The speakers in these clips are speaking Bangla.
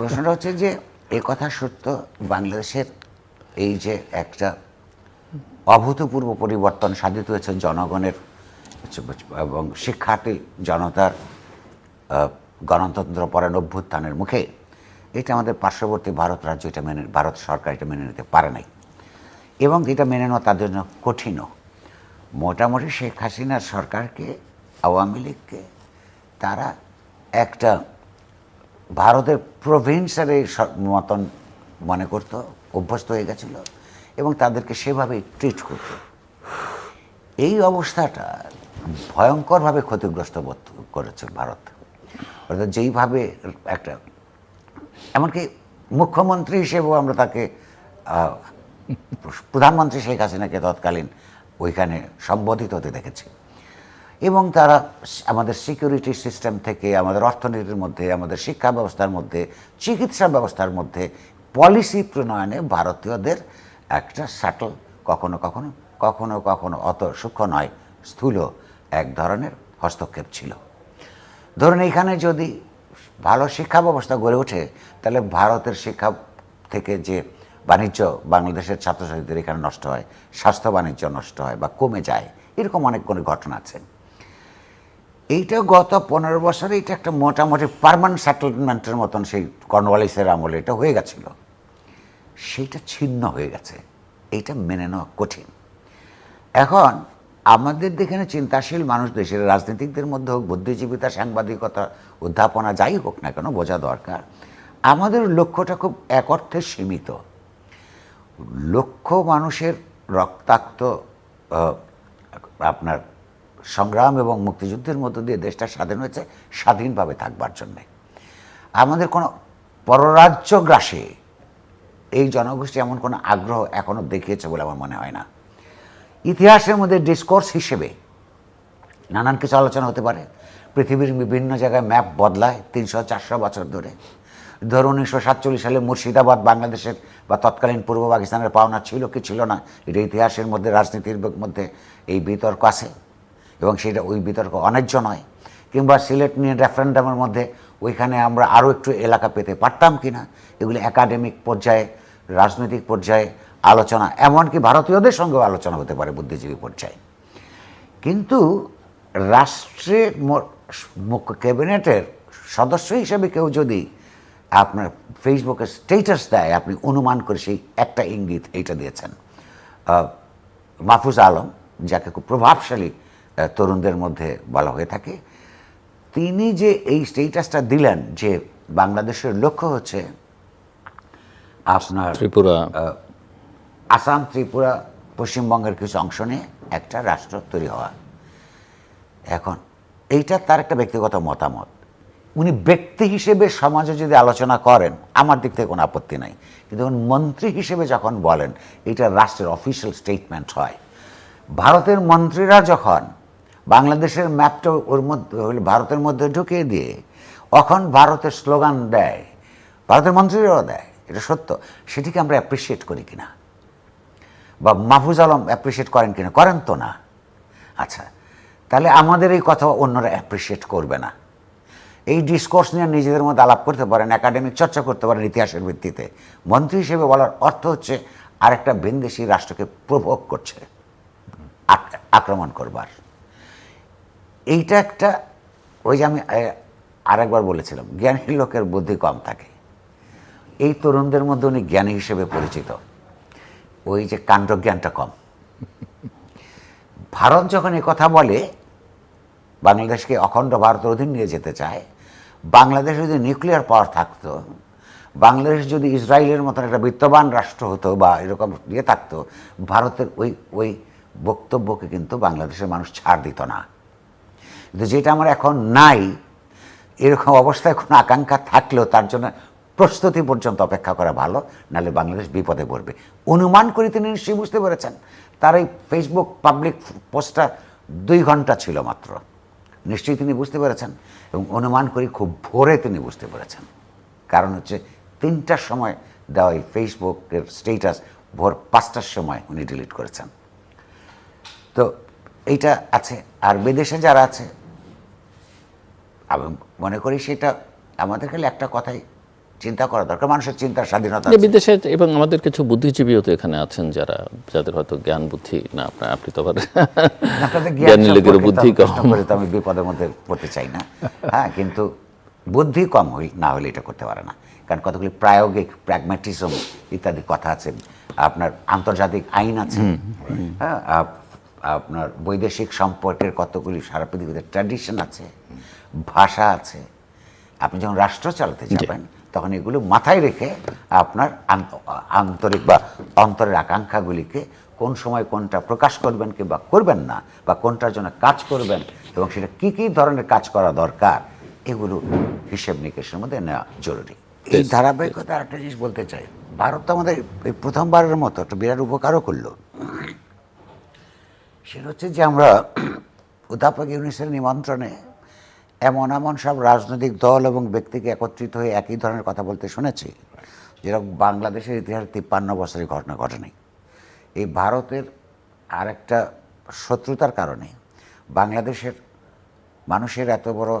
প্রশ্নটা হচ্ছে যে, এ কথা সত্য, বাংলাদেশের এই যে একটা অভূতপূর্ব পরিবর্তন সাধিত হয়েছে জনগণের এবং শিক্ষার্থী জনতার গণতন্ত্র পরায়ণ অভ্যুত্থানের মুখে, এটা আমাদের পার্শ্ববর্তী ভারত রাজ্য এটা মেনে, ভারত সরকার এটা মেনে নিতে পারে নাই। এবং এটা মেনে নেওয়া তাদের জন্য কঠিনও। মোটামুটি শেখ হাসিনার সরকারকে, আওয়ামী লীগকে, তারা একটা ভারতের প্রভিন্সের মতন মনে করতো, অভ্যস্ত হয়ে গেছিল এবং তাদেরকে সেভাবেই ট্রিট করতো। এই অবস্থাটা ভয়ঙ্করভাবে ক্ষতিগ্রস্ত বোধ করেছে ভারত। অর্থাৎ যেইভাবে একটা, এমনকি মুখ্যমন্ত্রী হিসেবেও আমরা তাকে প্রধানমন্ত্রী শেখ হাসিনাকে তৎকালীন ওইখানে সম্বোধিত হতে দেখেছি। এবং তারা আমাদের সিকিউরিটি সিস্টেম থেকে, আমাদের অর্থনীতির মধ্যে, আমাদের শিক্ষা ব্যবস্থার মধ্যে, চিকিৎসা ব্যবস্থার মধ্যে পলিসি প্রণয়নে ভারতীয়দের একটা স্যাটল কখনো কখনো কখনো কখনো অত সূক্ষ্ম নয়, স্থূল এক ধরনের হস্তক্ষেপ ছিল। ধরুন এখানে যদি ভালো শিক্ষা ব্যবস্থা গড়ে ওঠে, তাহলে ভারতের শিক্ষা থেকে যে বাণিজ্য বাংলাদেশের ছাত্রছাত্রীদের এখানে নষ্ট হয়, স্বাস্থ্য বাণিজ্য নষ্ট হয় বা কমে যায়, এরকম অনেকগুলো ঘটনা আছে। এইটা গত পনেরো বছরে এটা একটা মোটামুটি পারমানেন্ট সেটেলমেন্টের মতন সেই কর্নওয়ালিসের আমলে এটা হয়ে গেছিল। সেইটা ছিন্ন হয়ে গেছে। এইটা মেনে নেওয়া কঠিন। এখন আমাদের এখানে চিন্তাশীল মানুষ দেশের রাজনীতিকদের মধ্যে হোক, বুদ্ধিজীবিতা, সাংবাদিকতা অধ্যাপনা যাই হোক না কেন বোঝা দরকার। আমাদের লক্ষ্যটা খুব এক অর্থে সীমিত। লক্ষ মানুষের রক্তাক্ত আপনার সংগ্রাম এবং মুক্তিযুদ্ধের মধ্য দিয়ে দেশটা স্বাধীন হয়েছে, স্বাধীনভাবে থাকবার জন্যে। আমাদের কোনো পররাজ্য গ্রাসে এই জনগোষ্ঠী এমন কোনো আগ্রহ এখনও দেখিয়েছে বলে আমার মনে হয় না। ইতিহাসের মধ্যে ডিসকোর্স হিসেবে নানান কিছু আলোচনা হতে পারে। পৃথিবীর বিভিন্ন জায়গায় ম্যাপ বদলায় তিনশো চারশো বছর ধরে। ধরুন উনিশশো সাতচল্লিশ সালে মুর্শিদাবাদ বাংলাদেশের বা তৎকালীন পূর্ব পাকিস্তানের পাওনা ছিল কি ছিল না, এটা ইতিহাসের মধ্যে, রাজনীতির মধ্যে এই বিতর্ক আছে। এবং সেটা ওই বিতর্ক অন্যায্য নয়। কিংবা সিলেট নিয়ে রেফারেন্ডামের মধ্যে ওইখানে আমরা আরও একটু এলাকা পেতে পারতাম কি না এগুলি একাডেমিক পর্যায়ে, রাজনৈতিক পর্যায়ে আলোচনা, এমনকি ভারতীয়দের সঙ্গেও আলোচনা হতে পারে বুদ্ধিজীবী পর্যায়ে। কিন্তু রাষ্ট্রের মুখ্য ক্যাবিনেটের সদস্য হিসেবে কেউ যদি আপনার ফেসবুকে স্টেটাস দেয়, আপনি অনুমান করে সেই একটা ইঙ্গিত এইটা দিয়েছেন। মাহফুজ আলম, যাকে খুব প্রভাবশালী তরুণদের মধ্যে বলা হয়ে থাকে। তিনি যে এই স্টেটাসটা দিলেন যে বাংলাদেশের লক্ষ্য হচ্ছে আপনার ত্রিপুরা। আসাম ত্রিপুরা পশ্চিমবঙ্গের কিছু অংশ নিয়ে একটা রাষ্ট্র তৈরি হওয়া। এখন এইটা তার একটা ব্যক্তিগত মতামত। উনি ব্যক্তি হিসেবে সমাজে যদি আলোচনা করেন আমার দিক থেকে কোনো আপত্তি নাই। কিন্তু যখন মন্ত্রী হিসেবে যখন বলেন এটা রাষ্ট্রের অফিসিয়াল স্টেটমেন্ট হয়। ভারতের মন্ত্রীরা যখন বাংলাদেশের ম্যাপটা ওর মধ্যে ভারতের মধ্যে ঢুকিয়ে দিয়ে তখন ভারতের স্লোগান দেয়, ভারতের মন্ত্রীরাও দেয়, এটা সত্য, সেটিকে আমরা অ্যাপ্রিসিয়েট করি কিনা? বা মাহফুজ আলম অ্যাপ্রিসিয়েট করেন কিনা? করেন তো না। আচ্ছা তাহলে আমাদের এই কথা অন্যরা অ্যাপ্রিসিয়েট করবে না। এই ডিসকোর্স নিয়ে নিজেদের মধ্যে আলাপ করতে পারেন একাডেমিক চর্চা করতে পারেন ইতিহাসের ভিত্তিতে। মন্ত্রী হিসেবে বলার অর্থ হচ্ছে আরেকটা ভিনদেশি রাষ্ট্রকে প্রভোগ করছে আক- আক্রমণ করবার। এইটা একটা, ওই যে আমি আরেকবার বলেছিলাম, জ্ঞানী লোকের বুদ্ধি কম থাকে। এই তরুণদের মধ্যে উনি জ্ঞানী হিসেবে পরিচিত। ওই যে কাণ্ডজ্ঞানটা কম। ভারত যখন এ কথা বলে, বাংলাদেশকে অখণ্ড ভারতের অধীন নিয়ে যেতে চায়, বাংলাদেশ যদি নিউক্লিয়ার পাওয়ার থাকতো, বাংলাদেশ যদি ইসরায়েলের মতন একটা বিত্তবান রাষ্ট্র হতো বা এরকম ইয়ে থাকতো, ভারতের ওই ওই বক্তব্যকে কিন্তু বাংলাদেশের মানুষ ছাড় দিত না। কিন্তু যেটা আমার এখন নাই, এরকম অবস্থায় কোনো আকাঙ্ক্ষা থাকলেও তার জন্য প্রস্তুতি পর্যন্ত অপেক্ষা করা ভালো, নাহলে বাংলাদেশ বিপদে পড়বে। অনুমান করে তিনি নিশ্চয়ই বুঝতে পেরেছেন, তার এই ফেসবুক পাবলিক পোস্টটা দুই ঘণ্টা ছিল মাত্র। নিশ্চয়ই তিনি বুঝতে পেরেছেন এবং অনুমান করি খুব ভোরে তিনি বুঝতে পেরেছেন। কারণ হচ্ছে তিনটার সময় দেওয়া এই ফেসবুকের স্টেটাস ভোর পাঁচটার সময় উনি ডিলিট করেছেন। তো এইটা আছে, আর বিদেশে যারা আছে আমি মনে করি সেটা আমাদের খালি একটা কথাই চিন্তা করা দরকার মানুষের চিন্তার স্বাধীনতা বিদেশে এবং আমাদের কিছু বুদ্ধিজীবীও তো এখানে আছেন যারা যাদের হয়তো জ্ঞান বুদ্ধি না আপনার আপনি তো জ্ঞান বুদ্ধি কম। করে তো আমি বিপদের মধ্যে পড়তে চাই না। হ্যাঁ কিন্তু বুদ্ধি কম হই না হলে এটা করতে পারে না। কারণ কতগুলি প্রায়োগিক প্র্যাগম্যাটিজম ইত্যাদি কথা আছে আপনার আন্তর্জাতিক আইন আছে হ্যাঁ আপনার বৈদেশিক সম্পর্কের কতগুলি সারা পৃথিবীতে ট্র্যাডিশন আছে ভাষা আছে। আপনি যখন রাষ্ট্র চালাতে যাবেন তখন এগুলো মাথায় রেখে আপনার আন্তরিক বা অন্তরের আকাঙ্ক্ষাগুলিকে কোন সময় কোনটা প্রকাশ করবেন কিংবা করবেন না বা কোনটার জন্য কাজ করবেন এবং সেটা কি কি ধরনের কাজ করা দরকার এগুলো হিসেব নিকেশের মধ্যে নেওয়া জরুরি। এই ধারাবাহিকতা একটা জিনিস বলতে চাই। ভারত তো আমাদের এই প্রথমবারের মতো একটা বিরাট উপকারও করল। সেটা হচ্ছে যে আমরা অধ্যাপক ইউনিসের নিমন্ত্রণে এমন এমন সব রাজনৈতিক দল এবং ব্যক্তিকে একত্রিত হয়ে একই ধরনের কথা বলতে শুনেছি, যেরকম বাংলাদেশের ইতিহাসে তিপ্পান্ন বছরের ঘটনা ঘটেনি। এই ভারতের আরেকটা শত্রুতার কারণে বাংলাদেশের মানুষের এত বড়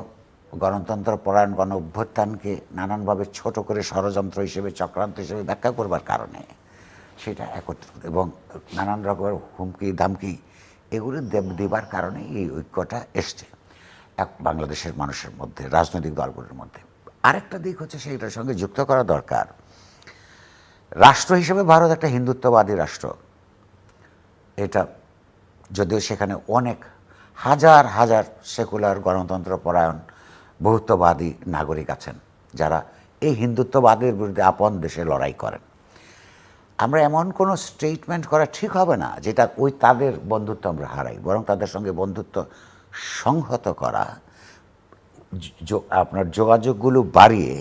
গণতন্ত্র পরায়ণ গণ অভ্যুত্থানকে নানানভাবে ছোট করে ষড়যন্ত্র হিসেবে, চক্রান্ত হিসেবে ব্যাখ্যা করবার কারণে সেটা একত্রিত এবং নানান রকমের হুমকি ধামকি এগুলো দেব- দেবার কারণে এই ঐক্যটা এসছে। এক বাংলাদেশের মানুষের মধ্যে, রাজনৈতিক দলগুলোর মধ্যে। আরেকটা দিক হচ্ছে সেইটার সঙ্গে যুক্ত করা দরকার। রাষ্ট্র হিসেবে ভারত একটা হিন্দুত্ববাদী রাষ্ট্র। এটা যদিও সেখানে অনেক হাজার হাজার সেকুলার গণতন্ত্র পরায়ণ বহুত্ববাদী নাগরিক আছেন, যারা এই হিন্দুত্ববাদের বিরুদ্ধে আপন দেশে লড়াই করেন। আমরা এমন কোনো স্টেটমেন্ট করা ঠিক হবে না, যেটা ওই তাদের বন্ধুত্ব আমরা হারাই, বরং তাদের সঙ্গে বন্ধুত্ব সংহত করা আপনার যোগাযোগগুলো বাড়িয়ে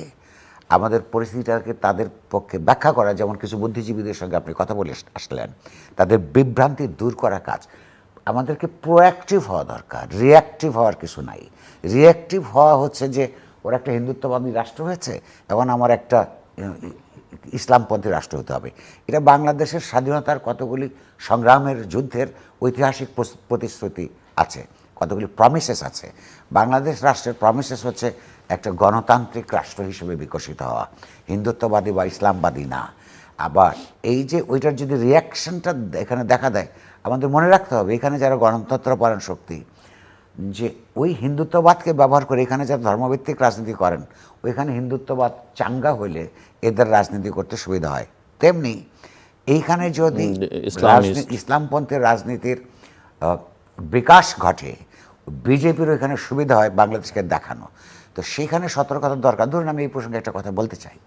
আমাদের পরিস্থিতিটাকে তাদের পক্ষে ব্যাখ্যা করা, যেমন কিছু বুদ্ধিজীবীদের সঙ্গে আপনি কথা বলে আসলেন, তাদের বিভ্রান্তি দূর করা কাজ, আমাদেরকে প্রোঅ্যাক্টিভ হওয়া দরকার রিয়াক্টিভ হওয়ার কিছু নাই। রিয়াক্টিভ হওয়া হচ্ছে যে, ওরা একটা হিন্দুত্ববাদী রাষ্ট্র হয়েছে, এখন আমার একটা ইসলামপন্থী রাষ্ট্র হতে হবে। এটা বাংলাদেশের স্বাধীনতার কতগুলি সংগ্রামের, যুদ্ধের ঐতিহাসিক প্রতিশ্রুতি আছে। কতগুলি প্রমিসেস আছে। বাংলাদেশ রাষ্ট্রের প্রমিসেস হচ্ছে একটা গণতান্ত্রিক রাষ্ট্র হিসেবে বিকশিত হওয়া। হিন্দুত্ববাদী বা ইসলামবাদী না। আবার এই যে ওইটার যদি রিয়াকশনটা এখানে দেখা দেয় আমাদের মনে রাখতে হবে এখানে যারা গণতন্ত্র গণতন্ত্রপরায়ণ শক্তি যে ওই হিন্দুত্ববাদকে ব্যবহার করে এখানে যারা ধর্মভিত্তিক রাজনীতি করেন ওইখানে হিন্দুত্ববাদ চাঙ্গা হইলে এদের রাজনীতি করতে সুবিধা হয়। তেমনি এইখানে যদি ইসলামপন্থীর রাজনীতির বিকাশ ঘটে বিজেপির ওইখানে সুবিধা হয় বাংলাদেশকে দেখানো। তো সেখানে সতর্কতার দরকার। ধরুন আমি এই প্রসঙ্গে একটা কথা বলতে চাই।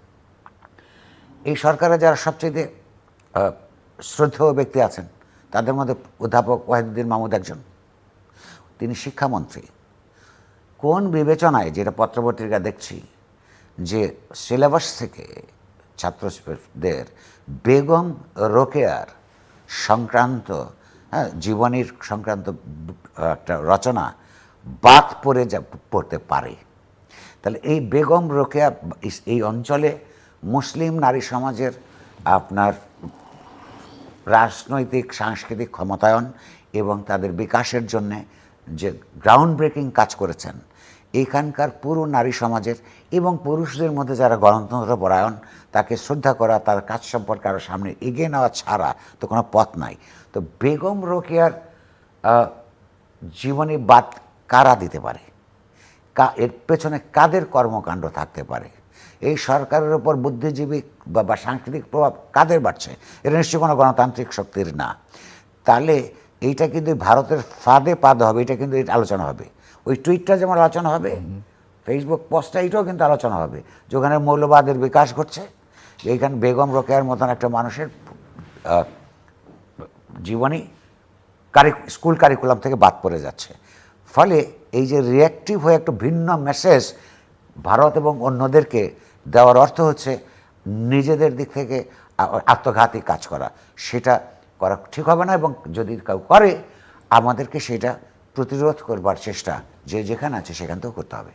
এই সরকারে যারা সবচেয়ে শ্রদ্ধেয় ব্যক্তি আছেন, তাদের মধ্যে অধ্যাপক ওয়াহিদুদ্দিন মাহমুদ একজন। তিনি শিক্ষামন্ত্রী। কোন বিবেচনায়, যেটা পত্রপত্রিকা দেখছি, যে সিলেবাস থেকে ছাত্রদের বেগম রোকেয়ার সংক্রান্ত হ্যাঁ জীবনীর সংক্রান্ত একটা রচনা বাদ পড়ে যা, পড়তে পারে। তাহলে এই বেগম রোকেয়া এই অঞ্চলে মুসলিম নারী সমাজের আপনার রাজনৈতিক, সাংস্কৃতিক ক্ষমতায়ন এবং তাদের বিকাশের জন্যে যে গ্রাউন্ড ব্রেকিং কাজ করেছেন এখানকার পুরো নারী সমাজের এবং পুরুষদের মধ্যে যারা গণতন্ত্র পরায়ণ, তাকে শ্রদ্ধা করা, তার কাজ সম্পর্কে আরও সামনে এগিয়ে নেওয়া ছাড়া তো কোনো পথ নাই। তো বেগম রোকেয়ার জীবনী বাদ কারা দিতে পারে? কা, এর পেছনে কাদের কর্মকাণ্ড থাকতে পারে? এই সরকারের ওপর বুদ্ধিজীবী বা সাংস্কৃতিক প্রভাব কাদের বাড়ছে? এটা নিশ্চয়ই কোনো গণতান্ত্রিক শক্তির না। তাহলে এইটা কিন্তু ভারতের ফাঁদে পাদ হবে, এটা কিন্তু আলোচনা হবে। ওই টুইটটা যেমন আলোচনা হবে ফেসবুক পোস্টটা এটাও কিন্তু আলোচনা হবে যে ওখানে মৌলবাদের বিকাশ ঘটছে এইখানে বেগম রোকেয়ার মতন একটা মানুষের জীবনী কারি স্কুল কারিকুলাম থেকে বাদ পড়ে যাচ্ছে। ফলে এই যে রিয়াক্টিভ হয়ে একটা ভিন্ন মেসেজ ভারত এবং অন্যদেরকে দেওয়ার অর্থ হচ্ছে নিজেদের দিক থেকে আত্মঘাতী কাজ করা। সেটা করা ঠিক হবে না এবং যদি কেউ করে, আমাদেরকে সেটা প্রতিরোধ করবার চেষ্টা যে যেখানে আছে সেখান থেকেও করতে হবে।